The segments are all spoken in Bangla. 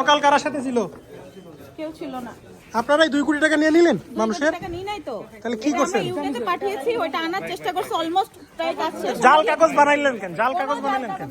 সকাল কারার সাথে ছিল? কেউ ছিল না। আপনারাই দুই কোটি টাকা নিয়ে নিলেন মানুষের? তাহলে কি করছেন? আমরা পাঠিয়েছি ওইটা আনার চেষ্টা করছে অলমোস্ট প্রায় কাজ শেষ। জাল কাগজ বানাইলেন কেন? জাল কাগজ বানাইলেন কেন?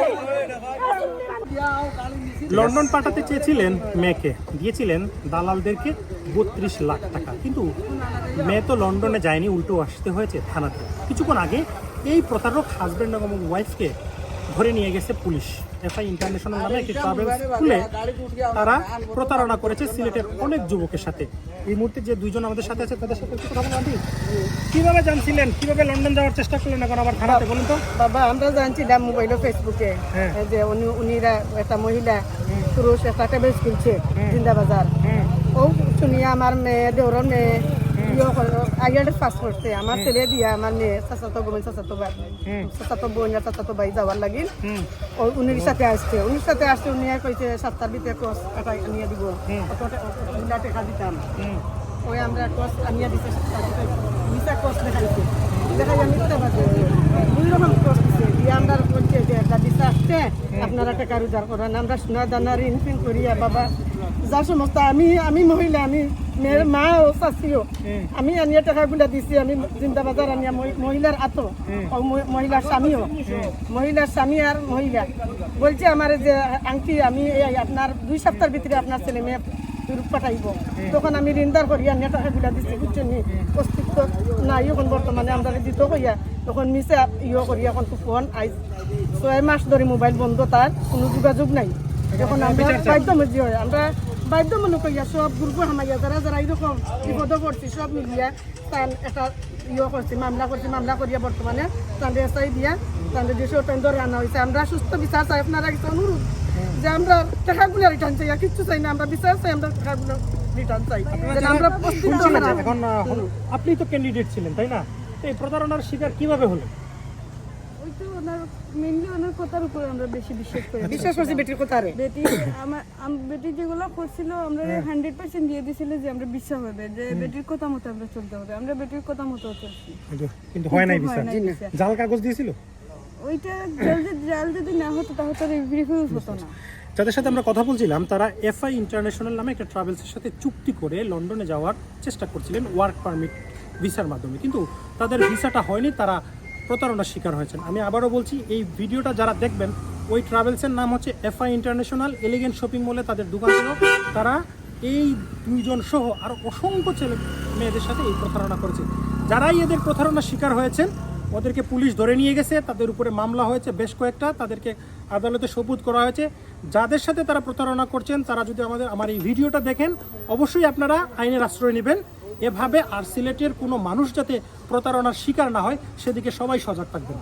লন্ডন পাঠাতে চেয়েছিলেন মেয়েকে। দিয়েছিলেন দালালদেরকে বত্রিশ লাখ টাকা। কিন্তু মেয়ে তো লন্ডনে যায়নি, উল্টো আসতে হয়েছে থানাতে। কিছুক্ষণ আগে এই প্রতারক হাজব্যান্ড এবং ওয়াইফকে ধরে নিয়ে গেছে পুলিশ। এফআই ইন্টারন্যাশনাল নামে একটি ট্রাভেল খুলে তারা প্রতারণা করেছে সিলেটের অনেক যুবকের সাথে। এই মুহূর্তে যে দুইজন আমাদের সাথে আছে তাদের সাথে কথা বলুন আন্টি। কীভাবে জানছিলেন? কীভাবে লন্ডন যাওয়ার চেষ্টা করলেন এখন আবার থানাতে বলুন তো? বাবা আমরা জানছিলাম মোবাইলে ফেসবুকে। হ্যাঁ। যে উনি উনিরা একটা মহিলা পুরুষ একটা টেবিল কিনছে জিন্দাবাজার ও শুনিয়া আমার মেয়ে দেওরের মেয়ে আইয়ার্ডের পাস করছে আমার ছেলে দিয়া আমার মেয়ে চাচাতো বোন চাচাতো ভাই। চাচাতো বোন আর চাচাতো ভাই যাওয়ার লাগিল। ও উনির সাথে আসছে। উনির সাথে আসছে উনি কইছে সাতটার ভিতরে ক্রস একটা আনিয়ে দিব। টাকা টাকা দিতাম। ওই আমরা ক্রস আনিয়ে ক্রস দেখাইছে। দেখাই আমি তো বাজে দুই রকম ক্রস দিছে। দিয়ে আমরা বলছে যে একটা ভিসা আসছে আপনারা টাকা রোজগার করেন। আমরা সোনা দানা ঋণ ফিন করিয়া বাবা যা সমস্ত আমি আমি মহিলা আমি মেয়ের মা ও শাশিও আমি আনিয়ে টাকাগুলা দিছি আমি জিন্দাবাজার আনিয়া মহি- মহিলার আতো ও মহি- মহিলার স্বামীও। মহিলার স্বামী আর মহিলা। বলছে আমার যে আংটি আমি এই আপনার দুই সপ্তাহের ভিতরে আপনার ছেলে মেয়ে পাঠাইব। তখন আমি ঋণদার করি আনিয়া টাকাগুলা দিছি বুঝছেন নি? অস্তিত্ব নাই এখন বর্তমানে আমরা দিত কইয়া। তখন মিশে ইয়ে করি এখন তো ফোন আই ছয় মাস ধরে মোবাইল বন্ধ তার কোনো যোগাযোগ নাই। এখন আমরা বাধ্যমজি হয় আমরা বাধ্যমূলক হইয়া সব গ্রুপ হামাইয়া যারা যারা এরকম বিপদ পড়ছি সব মিলিয়া তার একটা ইয়ে করছি মামলা করছি মামলা করিয়া বর্তমানে তাদের এসআই দিয়া তাদের দেশে টেন্ডর আনা হয়েছে আমরা সুস্থ বিচার চাই আপনারা কিছু অনুরোধ যে আমরা টাকাগুলো রিটার্ন চাই কিচ্ছু চাই না আমরা বিচার চাই আমরা টাকাগুলো রিটার্ন চাই আমরা এখন আপনি তো ক্যান্ডিডেট ছিলেন তাই না এই প্রতারণার শিকার কীভাবে হলেন ওই তো ওনার মেনলি ওনার কথার উপর আমরা বেশি বিশ্বাস করি বিশ্বাস করছি বেটির কথা বেটি আমার বেটি যেগুলো করছিল আমরা হান্ড্রেড পার্সেন্ট দিয়ে যে আমরা বিশ্বাস হবে যে বেটির কথা মতো আমরা চলতে হবে আমরা বেটির কথা মতো চলছি। কিন্তু- কিন্তু হয় নাই বিচার হয় নাই বিচার। জাল কাগজ দিয়েছিল? ওইটা জলদি জাল যদি না হতো তাহলে তো রিভিউজ হতো না। যাদের সাথে আমরা কথা বলছিলাম তারা এফআই ইন্টারন্যাশনাল নামে একটা ট্রাভেলসের সাথে চুক্তি করে লন্ডনে যাওয়ার চেষ্টা করছিলেন ওয়ার্ক পারমিট ভিসার মাধ্যমে। কিন্তু তাদের ভিসাটা হয়নি তারা প্রতারণার শিকার হয়েছেন। আমি আবারও বলছি, এই ভিডিওটা যারা দেখবেন, ওই ট্রাভেলসের নাম হচ্ছে এফআই ইন্টারন্যাশনাল এলিগেন্ট শপিং মলে তাদের দোকান ছিল। তারা এই দুইজন সহ আরও অসংখ্য ছেলে মেয়েদের সাথে এই প্রতারণা করেছে। যারাই এদের প্রতারণার শিকার হয়েছেন, ওদেরকে পুলিশ ধরে নিয়ে গেছে, তাদের উপরে মামলা হয়েছে, বেশ কয়েকটা, তাদেরকে আদালতে সবুত করা হয়েছে। যাদের সাথে তারা প্রতারণা করছেন, তারা যদি আমাদের, আমার এই ভিডিওটা দেখেন, অবশ্যই আপনারা আইনের আশ্রয় নেবেন। এভাবে আর সিলেটের কোনো মানুষ যাতে প্রতারণার শিকার না হয় সেদিকে সবাই সজাগ থাকবেন।